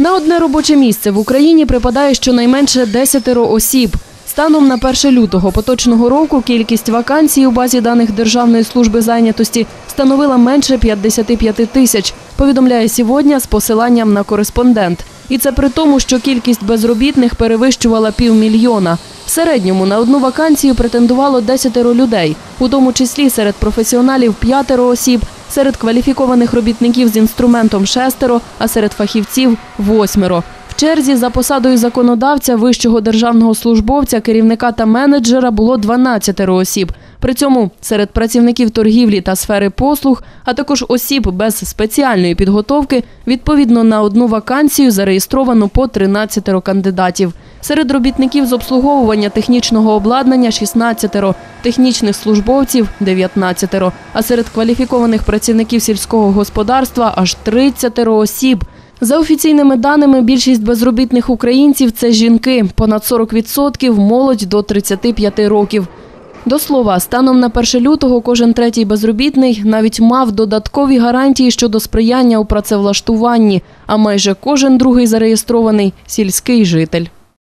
На одне робоче місце в Україні припадає щонайменше 10 осіб. Станом на 1 лютого поточного року кількість вакансій у базі даних Державної служби зайнятості становила менше 55 тисяч, повідомляє сьогодні з посиланням на кореспондент. І це при тому, що кількість безробітних перевищувала півмільйона. Середньому на одну вакансію претендувало 10 людей, у тому числі серед професіоналів п'ятеро осіб, серед кваліфікованих робітників з інструментом шестеро, а серед фахівців восьмеро. В черзі за посадою законодавця, вищого державного службовця, керівника та менеджера було 12 осіб. При цьому серед працівників торгівлі та сфери послуг, а також осіб без спеціальної підготовки, відповідно на одну вакансію зареєстровано по 13 кандидатів. Серед робітників з обслуговування технічного обладнання 16, технічних службовців 19, а серед кваліфікованих працівників сільського господарства аж 30 осіб. За офіційними даними, більшість безробітних українців це жінки, понад 40% – молодь до 35 років. До слова, станом на 1 лютого кожен третій безробітний навіть мав додаткові гарантії щодо сприяння у працевлаштуванні, а майже кожен другий зареєстрований сільський житель.